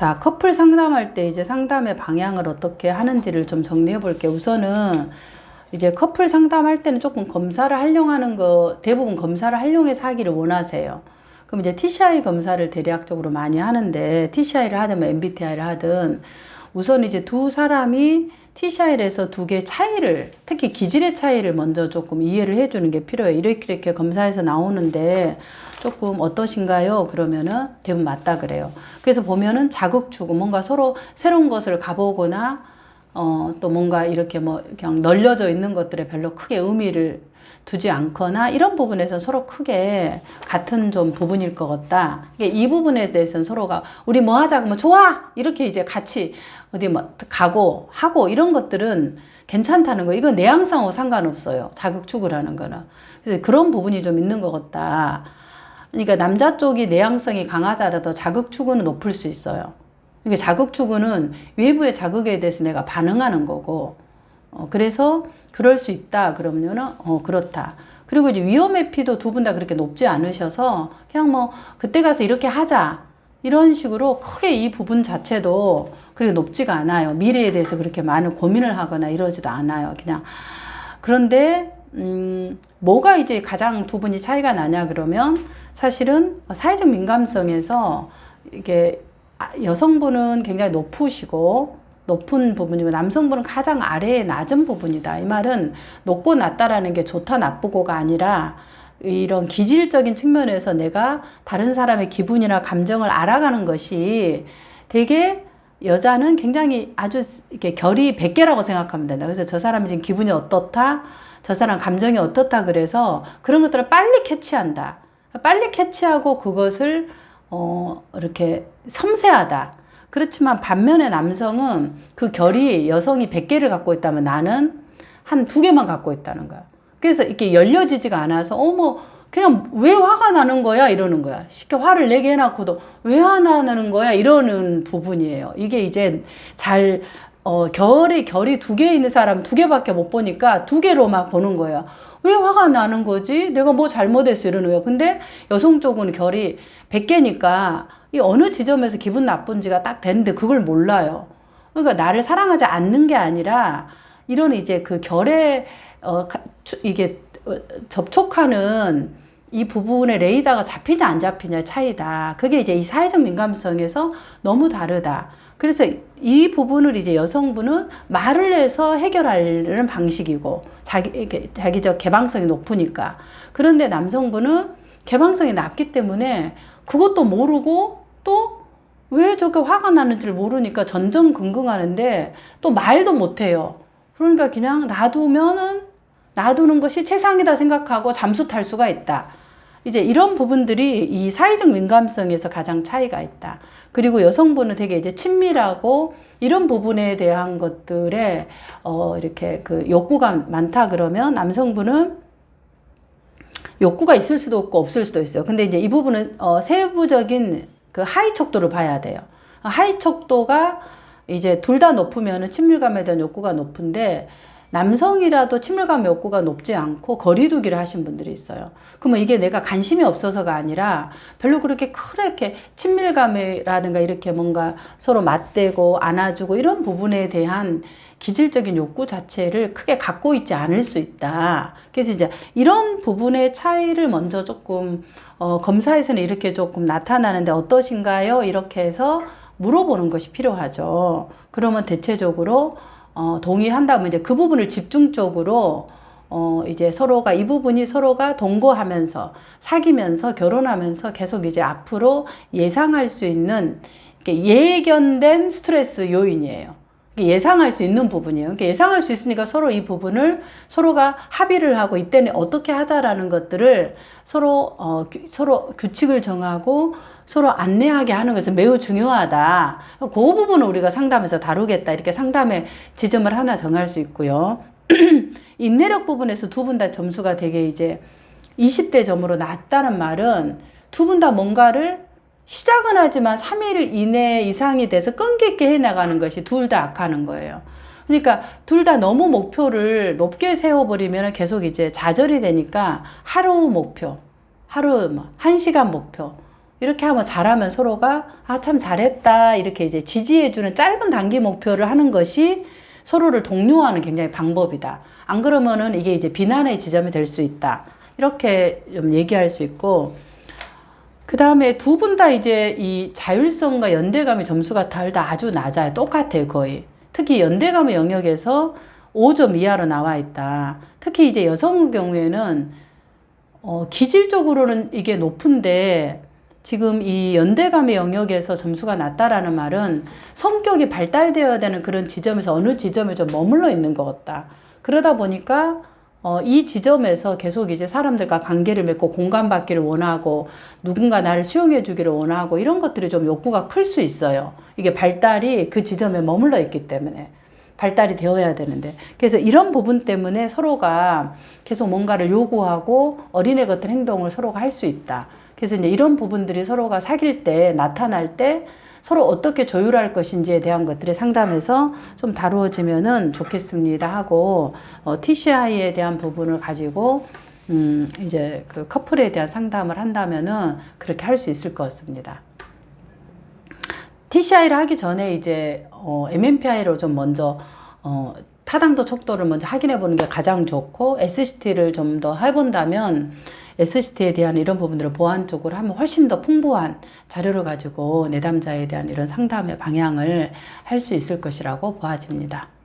자, 커플 상담할 때 이제 상담의 방향을 어떻게 하는지를 좀 정리해 볼게요. 우선은 이제 커플 상담할 때는 조금 검사를 활용하는 거, 대부분 검사를 활용해서 하기를 원하세요. 그럼 이제 TCI 검사를 대략적으로 많이 하는데, TCI를 하든 뭐 MBTI를 하든, 우선 이제 두 사람이 TCI에서 두 개의 차이를, 특히 기질의 차이를 먼저 조금 이해를 해주는 게 필요해요. 이렇게 이렇게 검사에서 나오는데, 조금 어떠신가요? 그러면은 대부분 맞다 그래요. 그래서 보면은 자극 주고 뭔가 서로 새로운 것을 가보거나 어, 또 뭔가 이렇게 뭐 그냥 널려져 있는 것들에 별로 크게 의미를 두지 않거나 이런 부분에서 서로 크게 같은 좀 부분일 것 같다. 이게 이 부분에 대해서는 서로가 우리 뭐 하자, 뭐 좋아 이렇게 이제 같이 어디 뭐 가고 하고 이런 것들은 괜찮다는 거. 이건 내향성하고 상관없어요. 자극축을 하는 거는. 그래서 그런 부분이 좀 있는 것 같다. 그러니까 남자 쪽이 내향성이 강하다라도 자극 추구는 높을 수 있어요. 그러니까 자극 추구는 외부의 자극에 대해서 내가 반응하는 거고, 어, 그래서 그럴 수 있다 그러면은 어 그렇다. 그리고 이제 위험의 피도 두 분 다 그렇게 높지 않으셔서 그냥 뭐 그때 가서 이렇게 하자 이런 식으로 크게 이 부분 자체도 그렇게 높지가 않아요. 미래에 대해서 그렇게 많은 고민을 하거나 이러지도 않아요. 그냥 그런데 음, 뭐가 이제 가장 두 분이 차이가 나냐 그러면 사실은 사회적 민감성에서 이게 아, 여성분은 굉장히 높으시고 높은 부분이고 남성분은 가장 아래에 낮은 부분이다. 이 말은 높고 낮다라는 게 좋다 나쁘고가 아니라 이런 기질적인 측면에서 내가 다른 사람의 기분이나 감정을 알아가는 것이 되게 여자는 굉장히 아주 이렇게 결이 100개라고 생각하면 된다. 그래서 저 사람이 지금 기분이 어떻다? 저 사람 감정이 어떻다? 그래서 그런 것들을 빨리 캐치한다. 빨리 캐치하고 그것을 어, 이렇게 섬세하다. 그렇지만 반면에 남성은 그 결이 여성이 100개를 갖고 있다면 나는 한 두 개만 갖고 있다는 거야. 그래서 이렇게 열려지지가 않아서 어머 그냥 왜 화가 나는 거야 이러는 거야. 쉽게 화를 내게 해놓고도 왜 화나 는 거야 이러는 부분이에요. 이게 이제 잘 어, 결이 결이 두 개 있는 사람 두 개밖에 못 보니까 두 개로만 보는 거예요. 왜 화가 나는 거지? 내가 뭐 잘못했어 이러는 거예요. 근데 여성 쪽은 결이 100개니까 이 어느 지점에서 기분 나쁜지가 딱 되는데 그걸 몰라요. 그러니까 나를 사랑하지 않는 게 아니라 이런 이제 그 결에 어 가, 이게 어, 접촉하는 이 부분의 레이더가 잡히냐 안 잡히냐 차이다. 그게 이제 이 사회적 민감성에서 너무 다르다. 그래서 이 부분을 이제 여성분은 말을 해서 해결하려는 방식이고 자기 자기적 개방성이 높으니까 그런데 남성분은 개방성이 낮기 때문에 그것도 모르고 또 왜 저렇게 화가 나는지를 모르니까 전전긍긍하는데 또 말도 못해요. 그러니까 그냥 놔두면은 놔두는 것이 최상이다 생각하고 잠수 탈 수가 있다. 이제 이런 부분들이 이 사회적 민감성에서 가장 차이가 있다. 그리고 여성분은 되게 이제 친밀하고 이런 부분에 대한 것들에 어 이렇게 그 욕구가 많다 그러면 남성분은 욕구가 있을 수도 없고 없을 수도 있어요. 근데 이제 이 부분은 어 세부적인 그 하위 척도를 봐야 돼요. 하위 척도가 이제 둘 다 높으면 친밀감에 대한 욕구가 높은데 남성이라도 친밀감 욕구가 높지 않고 거리두기를 하신 분들이 있어요. 그러면 이게 내가 관심이 없어서가 아니라 별로 그렇게 그렇게 친밀감이라든가 이렇게 뭔가 서로 맞대고 안아주고 이런 부분에 대한 기질적인 욕구 자체를 크게 갖고 있지 않을 수 있다. 그래서 이제 이런 부분의 차이를 먼저 조금 어, 검사에서는 이렇게 조금 나타나는데 어떠신가요? 이렇게 해서 물어보는 것이 필요하죠. 그러면 대체적으로 어, 동의한다면 이제 그 부분을 집중적으로 어, 이제 서로가 이 부분이 서로가 동거하면서 사귀면서 결혼하면서 계속 이제 앞으로 예상할 수 있는 예견된 스트레스 요인이에요. 예상할 수 있는 부분이에요. 예상할 수 있으니까 서로 이 부분을 서로가 합의를 하고 이때는 어떻게 하자라는 것들을 서로 어, 서로 규칙을 정하고 서로 안내하게 하는 것은 매우 중요하다. 그 부분을 우리가 상담에서 다루겠다. 이렇게 상담의 지점을 하나 정할 수 있고요. 인내력 부분에서 두 분 다 점수가 되게 이제 20대 점으로 낮다는 말은 두 분 다 뭔가를 시작은 하지만 3일 이내 이상이 돼서 끈기 있게 해나가는 것이 둘 다 악하는 거예요. 그러니까 둘 다 너무 목표를 높게 세워버리면 계속 이제 좌절이 되니까 하루 목표, 하루 뭐, 한 시간 목표, 이렇게 하면 잘하면 서로가 아 참 잘했다 이렇게 이제 지지해주는 짧은 단기 목표를 하는 것이 서로를 독려하는 굉장히 방법이다. 안 그러면은 이게 이제 비난의 지점이 될 수 있다. 이렇게 좀 얘기할 수 있고 그 다음에 두 분 다 이제 이 자율성과 연대감의 점수가 둘다 아주 낮아요. 똑같아요, 거의. 특히 연대감의 영역에서 5점 이하로 나와 있다. 특히 이제 여성의 경우에는 어, 기질적으로는 이게 높은데 지금 이 연대감의 영역에서 점수가 낮다라는 말은 성격이 발달되어야 되는 그런 지점에서 어느 지점에 좀 머물러 있는 것 같다. 그러다 보니까 어, 이 지점에서 계속 이제 사람들과 관계를 맺고 공감받기를 원하고 누군가 나를 수용해 주기를 원하고 이런 것들이 좀 욕구가 클 수 있어요. 이게 발달이 그 지점에 머물러 있기 때문에. 발달이 되어야 되는데. 그래서 이런 부분 때문에 서로가 계속 뭔가를 요구하고 어린애 같은 행동을 서로가 할 수 있다. 그래서 이제 이런 부분들이 서로가 사귈 때 나타날 때 서로 어떻게 조율할 것인지에 대한 것들이 상담에서 좀 다루어지면은 좋겠습니다 하고 어, TCI에 대한 부분을 가지고 음, 이제 그 커플에 대한 상담을 한다면은 그렇게 할 수 있을 것 같습니다. TCI를 하기 전에 이제 어, MMPI로 좀 먼저 어, 타당도 척도를 먼저 확인해 보는 게 가장 좋고 SCT를 좀 더 해본다면 SCT에 대한 이런 부분들을 보완적으로 하면 훨씬 더 풍부한 자료를 가지고 내담자에 대한 이런 상담의 방향을 할 수 있을 것이라고 보아집니다.